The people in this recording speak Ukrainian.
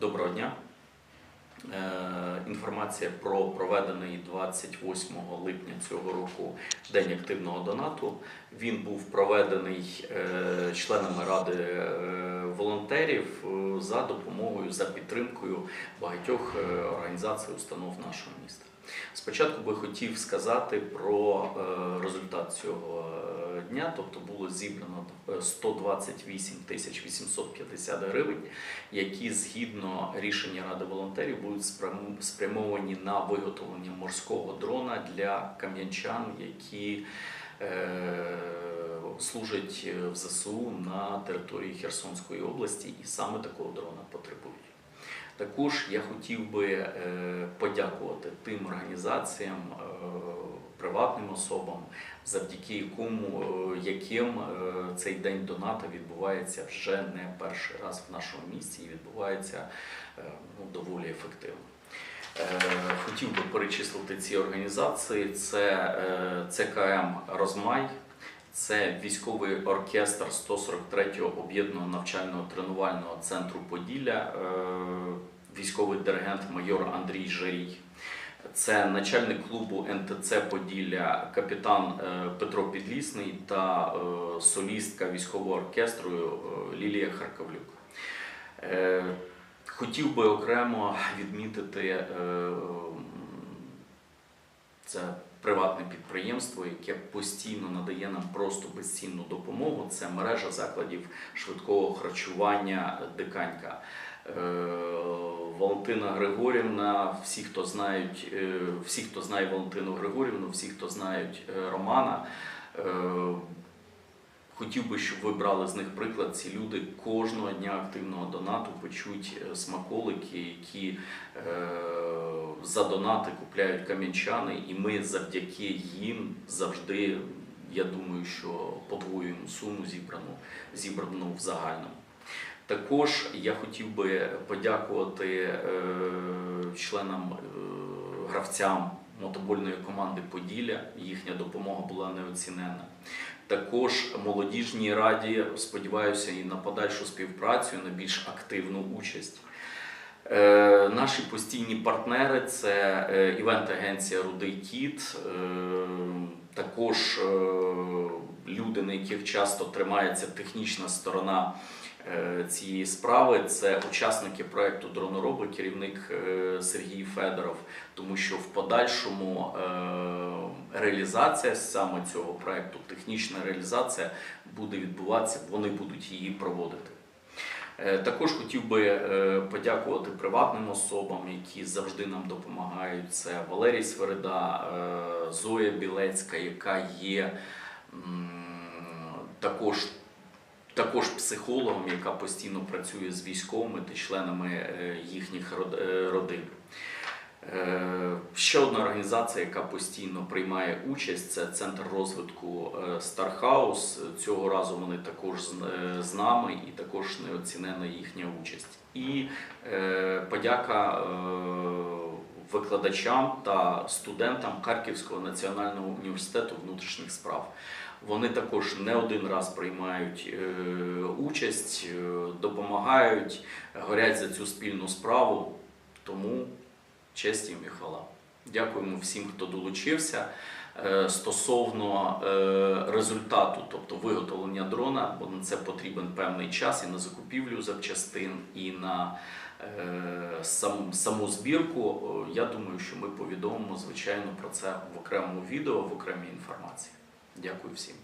Доброго дня. Е, Інформація про проведений 28 липня цього року День активного донату. Він був проведений е, членами ради е, волонтерів за допомогою, за підтримкою багатьох організацій, установ нашого міста. Спочатку би хотів сказати про результат цього дня, тобто було зібрано е, 128 тисяч 850 гривень, які згідно рішення Ради волонтерів будуть спрям- спрямовані на виготовлення морського дрона для кам'янчан, які е, служать в ЗСУ на території Херсонської області, і саме такого дрона потребують. Також я хотів би е, подякувати тим організаціям, е, приватним особам, завдяки якому, е, яким цей день доната відбувається вже не перший раз в нашому місті і відбувається ну, доволі ефективно. Хотів би перечислити ці організації: це ЦКМ Розмай, це військовий оркестр 143-го об'єднаного навчального тренувального центру Поділля, е, військовий диригент майор Андрій Жарій. Це начальник клубу НТЦ Поділля, капітан е, Петро Підлісний та е, солістка військового оркестру Лілія Харкавлюк. Е, Хотів би окремо відмітити це приватне підприємство, яке постійно надає нам просто безцінну допомогу. Це мережа закладів швидкого харчування Диканька. Е, Валентина Григорівна, всі, хто знають, е, всі, хто знає Валентину Григорівну, всі, хто знають е, Романа. Хотів би, щоб ви брали з них приклад. Ці люди кожного дня активного донату печуть е, смаколики, які е, за донати купляють кам'янчани, і ми завдяки їм завжди, я думаю, що подвоюємо суму зібрану, зібрану в загальному. Також я хотів би подякувати е, членам гравцям мотобольної команди Поділля. Їхня допомога була неоціненна. Також молодіжній раді сподіваюся і на подальшу співпрацю, і на більш активну участь. Е, наші постійні партнери це е, івент-агенція Рудий Кіт, е, також люди, на яких часто тримається технічна сторона цієї справи. Це учасники проекту Дронороби, керівник е, Сергій Федоров, тому що в подальшому е, реалізація саме цього проекту, технічна реалізація буде відбуватися, вони будуть її проводити. Е, Також хотів би е, подякувати приватним особам, які завжди нам допомагають. Це Валерій Свереда, е, Зоя Білецька, яка є також, також психологом, яка постійно працює з військовими та членами е, їхніх е, родин. Е, Ще одна організація, яка постійно приймає участь, це центр розвитку Стархаус. Цього разу вони також з- нами і також неоцінена їхня участь. І подяка викладачам та студентам Харківського національного університету внутрішніх справ. Вони також не один раз приймають е, участь, е, допомагають, горять за цю спільну справу. Тому честь їм і хвала. Дякуємо всім, хто долучився. Е, Стосовно результату, тобто виготовлення дрона, бо на це потрібен певний час і на закупівлю запчастин, і на сам, саму збірку. Я думаю, що ми повідомимо звичайно про це в окремому відео, в окремій інформації. Дякую всім.